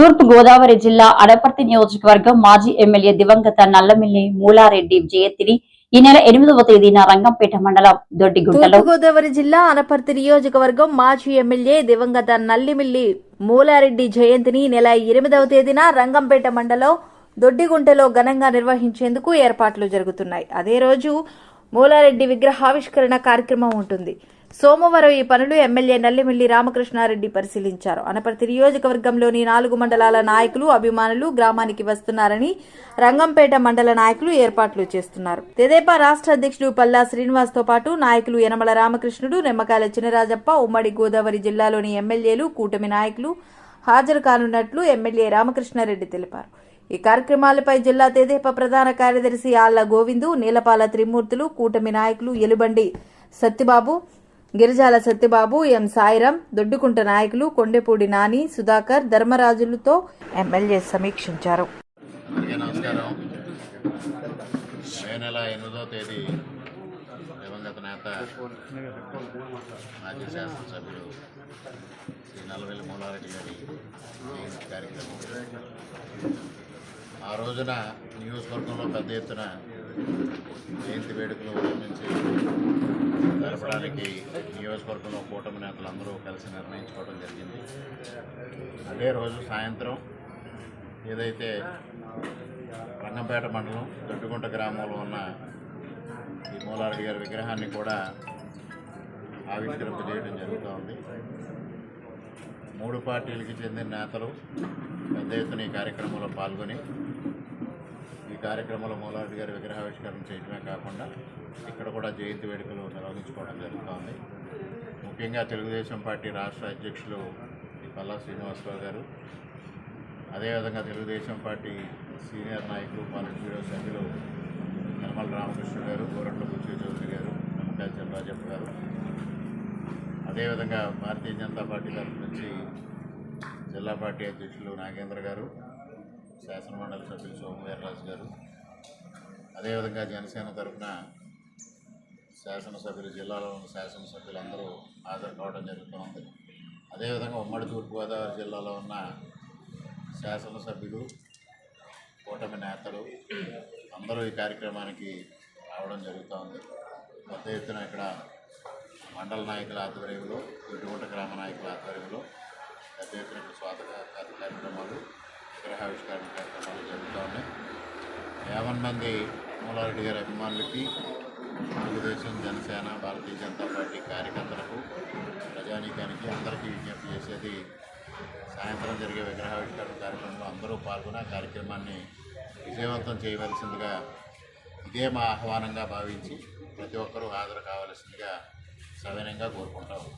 తూర్పు గోదావరి జిల్లా అడపర్తి నియోజకవర్గం మాజీ ఎమ్మెల్యే దివంగత నల్లమిల్లి మూలారెడ్డి జయంతిని ఈ నెల ఎనిమిదవ తేదీన రంగంపేట మండలం దొడ్డిగుంటలో తూర్పుగోదావరి జిల్లా అనపర్తి నియోజకవర్గం మాజీ ఎమ్మెల్యే దివంగత నల్లిమిల్లి మూలారెడ్డి జయంతిని నెల ఎనిమిదవ తేదీన రంగంపేట మండలం దొడ్డిగుంటలో ఘనంగా నిర్వహించేందుకు ఏర్పాట్లు జరుగుతున్నాయి. అదే రోజు మూలారెడ్డి విగ్రహావిష్కరణ కార్యక్రమం ఉంటుంది. సోమవారం ఈ పనులు ఎమ్మెల్యే నల్లిమిల్లి రామకృష్ణారెడ్డి పరిశీలించారు. అనపర్తి నియోజకవర్గంలోని నాలుగు మండలాల నాయకులు అభిమానులు గ్రామానికి వస్తున్నారని రంగంపేట మండల నాయకులు ఏర్పాట్లు చేస్తున్నారు. తెదేపా రాష్ట్ర అధ్యక్షుడు పల్లా శ్రీనివాస్తో పాటు నాయకులు యనమల రామకృష్ణుడు నిమ్మకాయల చినరాజప్ప ఉమ్మడి గోదావరి జిల్లాలోని ఎమ్మెల్యేలు కూటమి నాయకులు హాజరు కానున్నట్లు ఎమ్మెల్యే రామకృష్ణారెడ్డి తెలిపారు. ఈ కార్యక్రమాలపై జిల్లా తెదేపా ప్రధాన కార్యదర్శి ఆళ్ళ గోవిందు నీలపాల త్రిమూర్తులు కూటమి నాయకులు ఎలుబండి సత్యబాబు గిరిజాల సత్యబాబు ఎం సాయిరాం దొడ్డుకుంట నాయకులు కొండెపూడి నాని సుధాకర్ ధర్మరాజులతో ఎమ్మెల్యే సమీక్షించారు. మే నెల ఎనిమిదో తేదీ దివంగత నేత మాజీ శాసనసభ్యుడు శ్రీ నల్లవెల్లి మూలారెడ్డి గారి జయంతి కార్యక్రమం. ఆ రోజున నియోజకవర్గంలో పెద్ద ఎత్తున జయంతి వేడుకలు ఉదయం జరపడానికి నియోజకవర్గంలో కూటమి నేతలు అందరూ కలిసి నిర్ణయించుకోవడం జరిగింది. అదే రోజు సాయంత్రం ఏదైతే రంగంపేట మండలం దొడ్డుగుంట గ్రామంలో ఉన్న ఈ మూలారెడ్డి గారి విగ్రహాన్ని కూడా ఆవిష్కరింపజేయడం జరుగుతూ ఉంది. మూడు పార్టీలకి చెందిన నేతలు పెద్ద ఎత్తున ఈ కార్యక్రమంలో పాల్గొని కార్యక్రమంలో మూలారెడ్డి గారి విగ్రహావిష్కరణ చేయడమే కాకుండా ఇక్కడ కూడా జయంతి వేడుకలు నిర్వహించుకోవడం జరుగుతోంది. ముఖ్యంగా తెలుగుదేశం పార్టీ రాష్ట్ర అధ్యక్షులు పల్లా శ్రీనివాసరావు గారు అదేవిధంగా తెలుగుదేశం పార్టీ సీనియర్ నాయకులు పాలిట్ బ్యూరో సభ్యులు నిర్మల రామకృష్ణ గారు గోరంట్ల బుచ్చి చౌదరి గారు నిమ్మకాయ చంద్రాజప్ప గారు. అదేవిధంగా భారతీయ జనతా పార్టీ తరఫు నుంచి జిల్లా పార్టీ అధ్యక్షులు నాగేంద్ర గారు శాసనమండలి సభ్యులు సోము వీర్రాజు గారు. అదేవిధంగా జనసేన తరఫున శాసనసభ్యులు జిల్లాలో ఉన్న శాసనసభ్యులందరూ హాజరు కావడం జరుగుతోంది అదేవిధంగా ఉమ్మడి తూర్పుగోదావరి జిల్లాలో ఉన్న శాసనసభ్యులు కూటమి నేతలు అందరూ ఈ కార్యక్రమానికి రావడం జరుగుతోంది పెద్ద ఎత్తున ఇక్కడ మండల నాయకుల ఆధ్వర్యంలో ఇటువంటి గ్రామ నాయకుల ఆధ్వర్యంలో పెద్ద ఎత్తున ఇక్కడ స్వాగత కార్యక్రమాలు విగ్రహావిష్కరణ కార్యక్రమాలు జరుగుతూ ఉన్నాయి. యాభై మంది మూలారెడ్డి గారి అభిమానులకి తెలుగుదేశం జనసేన భారతీయ జనతా పార్టీ కార్యకర్తలకు ప్రజానీకానికి అందరికీ విజ్ఞప్తి చేసేది సాయంత్రం జరిగే విగ్రహావిష్కరణ కార్యక్రమంలో అందరూ పాల్గొని ఆ కార్యక్రమాన్ని విజయవంతం చేయవలసిందిగా ఇదే మా ఆహ్వానంగా భావించి ప్రతి ఒక్కరూ హాజరు కావాల్సిందిగా సవినయంగా కోరుకుంటాము